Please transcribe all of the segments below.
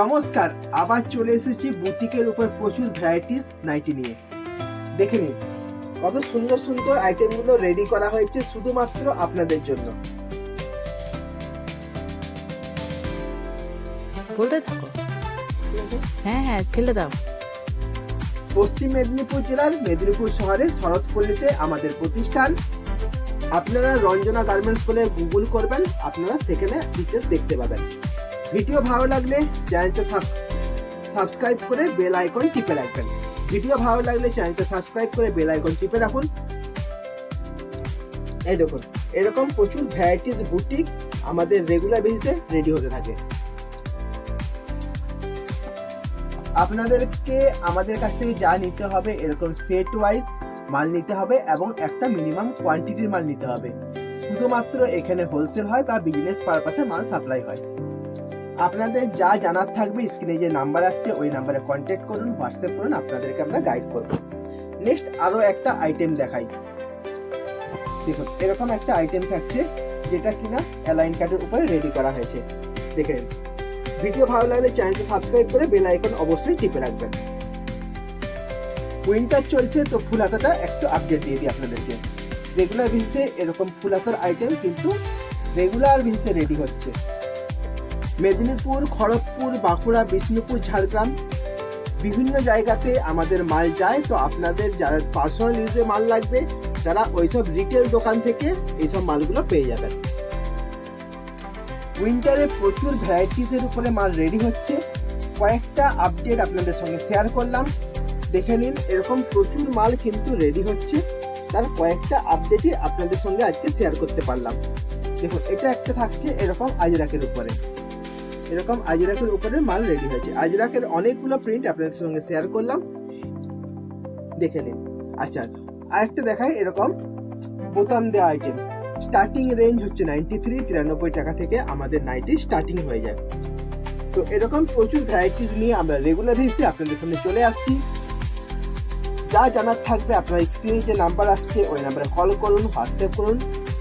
নমস্কার আবার চলে এসেছি বুটিকের উপর প্রচুর ভ্যারাইটিস নাইটি নিয়ে। দেখে নিন কত সুন্দর সুন্দর আইটেমগুলো রেডি করা হয়েছে শুধুমাত্র আপনাদের জন্য। বলতে থাকো। হ্যাঁ হ্যাঁ ফেলে দাও। পশ্চিম মেদিনীপুর জেলার মেদিনীপুর শহরে শরৎপল্লীতে আমাদের প্রতিষ্ঠান। আপনারা রঞ্জনা গার্মেন্টস বলে গুগল করবেন আপনারা সেখানে ডিটেলস দেখতে পাবেন। ভিডিও ভালো লাগলে চ্যানেলটা সাবস্ক্রাইব করে বেল আইকন টিপে রাখবেন। ভিডিও ভালো লাগলে চ্যানেলটা সাবস্ক্রাইব করে বেল আইকন টিপে রাখুন। এই দেখুন, এরকম প্রচুর ভ্যারাইটিস বুটিক আমাদের রেগুলার বেসিসে রেডি হতে থাকে। আপনাদেরকে আমাদের কাছ থেকে যা নিতে হবে, এরকম সেট ওয়াইজ মাল নিতে হবে এবং একটা মিনিমাম কোয়ান্টিটির মাল নিতে হবে। শুধুমাত্র এখানে হোলসেল হয় বা বিজনেস পারপাসে মাল সাপ্লাই হয়। আপনাদের যা জানার থাকবে স্ক্রিনে যে নাম্বার আসছে, ওই নাম্বারে কন্ট্যাক্ট করুন হোয়াটসঅ্যাপ করুন, আপনাদেরকে আমরা গাইড করব। নেক্সট আরও একটা আইটেম দেখাই। দেখুন, এরকম একটা আইটেম থাকছে, যেটা কিনা অ্যালাইন কার্ডের উপরে রেডি করা হয়েছে। দেখে ভিডিও ভালো লাগলে চ্যানেলটা সাবস্ক্রাইব করে বেল আইকন অবশ্যই টিপে রাখবেন। উইন্টার চলছে, তো ফুল হাতাটা একটু আপডেট দিয়ে দিই আপনাদেরকে। রেগুলার বেসিসে এরকম ফুল হাতার আইটেম কিন্তু রেগুলার বেসিসে রেডি হচ্ছে। মেদিনীপুর, খড়গপুর, বাঁকুড়া, বিষ্ণুপুর, ঝাড়গ্রাম বিভিন্ন জায়গাতে আমাদের মাল যায়। তো আপনাদের যারা পার্সোনাল ইউজে মাল লাগবে তারা ওইসব রিটেল দোকান থেকে এইসব মালগুলো পেয়ে যাবেন। উইন্টারে প্রচুর ভ্যারাইটিসের উপরে মাল রেডি হচ্ছে। কয়েকটা আপডেট আপনাদের সঙ্গে শেয়ার করলাম। দেখে নিন, এরকম প্রচুর মাল কিন্তু রেডি হচ্ছে। তার কয়েকটা আপডেটই আপনাদের সঙ্গে আজকে শেয়ার করতে পারলাম। দেখুন, এটা একটা থাকছে এরকম আজরাকের উপরে। এরকম আজরাকের উপরে মাল রেডি হয়েছে। আজরাকের অনেকগুলো প্রিন্ট আপনাদের সঙ্গে শেয়ার করলাম। দেখে নিন। আচ্ছা আরেকটা দেখায় এরকম বোতাম দেওয়া আইটেম স্টার্টিং রেঞ্জ হচ্ছে নাইনটি থ্রি তিরানব্বই টাকা থেকে আমাদের নাইটি স্টার্টিং হয়ে যায়। তো এরকম প্রচুর ভ্যারাইটিস নিয়ে আমরা রেগুলার বেসিসে আপনাদের সামনে চলে আসছি। যা জানার থাকবে আপনার স্ক্রিনে যে নাম্বার আসছে, ওই নাম্বারে কল করুন হোয়াটসঅ্যাপ করুন।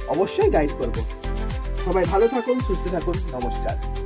অবশ্যই গাইড করব। সবাই ভালো থাকুন, সুস্থ থাকুন। নমস্কার।